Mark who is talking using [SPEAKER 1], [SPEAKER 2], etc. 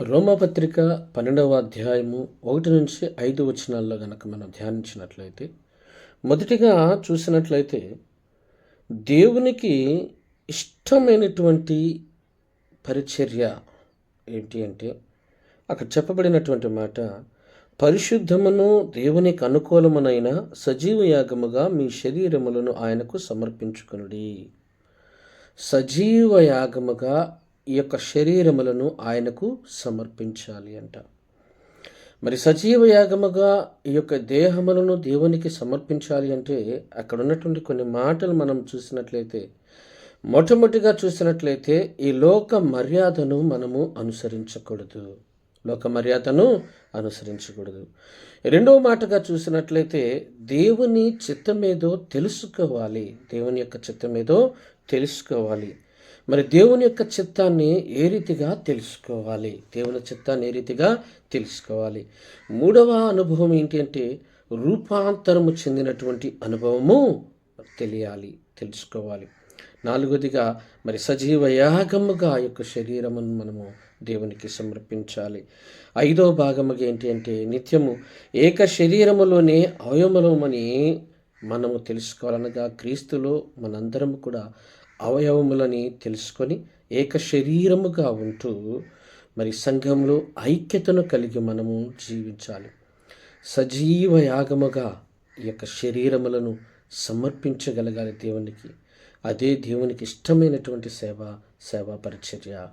[SPEAKER 1] రోమపత్రిక పన్నెండవ అధ్యాయము ఒకటి నుంచి ఐదు వచనాల్లో గనక మనం ధ్యానించినట్లయితే మొదటిగా చూసినట్లయితే దేవునికి ఇష్టమైనటువంటి పరిచర్య ఏంటి అంటే అక్కడ చెప్పబడినటువంటి మాట పరిశుద్ధమును దేవునికి అనుకూలమునైన సజీవ యాగముగా మీ శరీరములను ఆయనకు సమర్పించుకునుడి. సజీవ యాగముగా ఈ యొక్క శరీరములను ఆయనకు సమర్పించాలి అంట. మరి సజీవ యాగముగా ఈ యొక్క దేహములను దేవునికి సమర్పించాలి అంటే అక్కడ ఉన్నటువంటి కొన్ని మాటలు మనం చూసినట్లయితే మొట్టమొదటిగా చూసినట్లయితే ఈ లోక మర్యాదను మనము అనుసరించకూడదు. లోక మర్యాదను అనుసరించకూడదు. రెండవ మాటగా చూసినట్లయితే దేవుని చిత్తమేదో తెలుసుకోవాలి. దేవుని యొక్క చిత్తమేదో తెలుసుకోవాలి. మరి దేవుని యొక్క చిత్తాన్ని ఏ రీతిగా తెలుసుకోవాలి? దేవుని చిత్తాన్ని ఏ రీతిగా తెలుసుకోవాలి? మూడవ అనుభవం ఏంటి అంటే రూపాంతరము చెందినటువంటి అనుభవము తెలియాలి తెలుసుకోవాలి. నాలుగోదిగా మరి సజీవ యాగముగా ఆ యొక్క శరీరమును మనము దేవునికి సమర్పించాలి. ఐదో భాగముగా ఏంటి అంటే నిత్యము ఏక శరీరములోనే అవయములమని మనము తెలుసుకోవాలనగా క్రీస్తులో మనందరం కూడా అవయవములని తెలుసుకొని ఏక శరీరముగా ఉంటూ మరి సంఘంలో ఐక్యతను కలిగి మనము జీవించాలి. సజీవ యాగముగా ఈ యొక్క శరీరములను సమర్పించగలగాలి దేవునికి. అదే దేవునికి ఇష్టమైనటువంటి సేవ సేవా పరిచర్య.